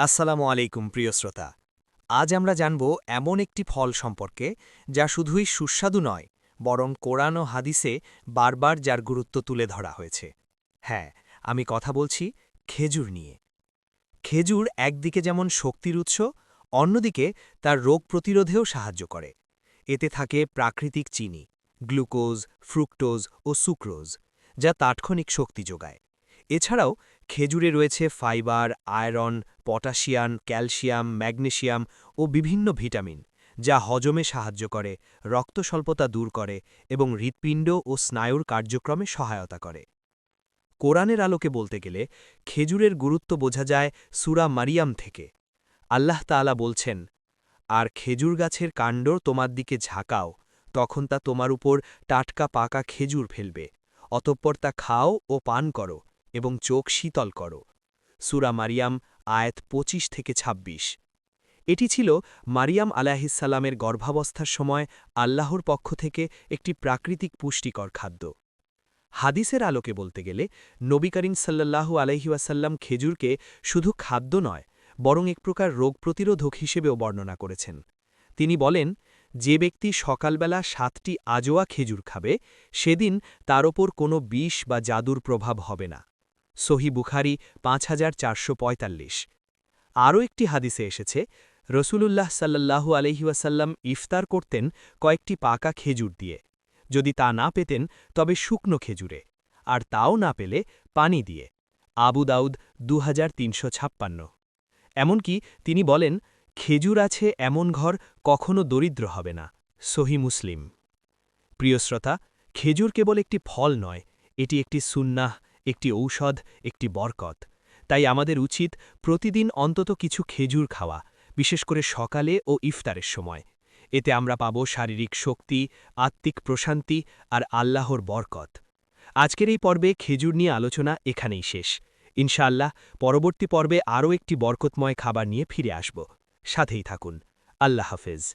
আসসালামু আলাইকুম, প্রিয় শ্রোতা। আজ আমরা জানব এমন একটি ফল সম্পর্কে যা শুধুই সুস্বাদু নয়, বরং কোরআন ও হাদিসে বারবার যার গুরুত্ব তুলে ধরা হয়েছে। হ্যাঁ আমি কথা বলছি খেজুর নিয়ে। খেজুর একদিকে যেমন শক্তির উৎস, অন্যদিকে তার রোগ প্রতিরোধেও সাহায্য করে। এতে থাকে প্রাকৃতিক চিনি, গ্লুকোজ, ফ্রুক্টোজ ও সুক্রোজ, যা তাৎক্ষণিক শক্তি যোগায়। এছাড়াও খেজুরে রয়েছে fibre, iron, potassium, calcium, magnesium ও বিভিন্ন ভিটামিন, যা হজমে সাহায্য করে রক্ত স্বল্পতা দূর করে এবং হৃৎপিণ্ড ও স্নায়ুর কার্যক্রমে সহায়তা করে। কোরআনের আলোকে বলতে গেলে খেজুরের গুরুত্ব বোঝা যায় সুরা মারিয়াম থেকে। আল্লাহ তাআলা বলছেন, আর খেজুর গাছের কাণ্ড তোমার দিকে ঝাঁকাও, তখন তা তোমার উপর টাটকা পাকা খেজুর ফেলবে, অতঃপর তা খাও ও পান করো এবং চোখ শীতল করো। সুরা মারিয়াম, আয়াত ২৫ থেকে ২৬ এটি ছিল মারিয়াম আলাহিসাল্লামের গর্ভাবস্থার সময় আল্লাহর পক্ষ থেকে একটি প্রাকৃতিক পুষ্টিকর খাদ্য। হাদিসের আলোকে বলতে গেলে, নবী করিম সাল্লাল্লাহু আলহিউসাল্লাম খেজুরকে শুধু খাদ্য নয়, বরং এক প্রকার রোগ প্রতিরোধক হিসেবেও বর্ণনা করেছেন। তিনি বলেন, যে ব্যক্তি সকালবেলা সাতটি আজোয়া খেজুর খাবে, সেদিন তার ওপর কোনো বিষ বা জাদুর প্রভাব হবে না। সহি বুখারি পাঁচ হাজার চারশো পঁয়তাল্লিশ। আরও একটি হাদিসে এসেছে, রসুলুল্লাহ সাল্লাহু আলহিউসাল্লাম ইফতার করতেন কয়েকটি পাকা খেজুর দিয়ে। যদি তা না পেতেন, তবে শুকনো খেজুরে, আর তাও না পেলে পানি দিয়ে। আবু দাউদ দু হাজার তিনশো ছাপ্পান্ন। এমনকি তিনি বলেন, খেজুর আছে এমন ঘর কখনো দরিদ্র হবে না, সহি মুসলিম। প্রিয় শ্রোতা, খেজুর কেবল একটি ফল নয়, এটি একটি সুন্নাহ একটি ঔষধ, একটি বরকত। তাই আমাদের উচিত প্রতিদিন অন্তত কিছু খেজুর খাওয়া, বিশেষ করে সকালে ও ইফতারের সময়। এতে আমরা পাব শারীরিক শক্তি, আত্মিক প্রশান্তি আর আল্লাহর বরকত। আজকের এই পর্বে খেজুর নিয়ে আলোচনা এখানেই শেষ। ইনশাআল্লাহ, পরবর্তী পর্বে আরও একটি বরকতময় খাবার নিয়ে ফিরে আসব। সাথেই থাকুন। আল্লাহ হাফেজ।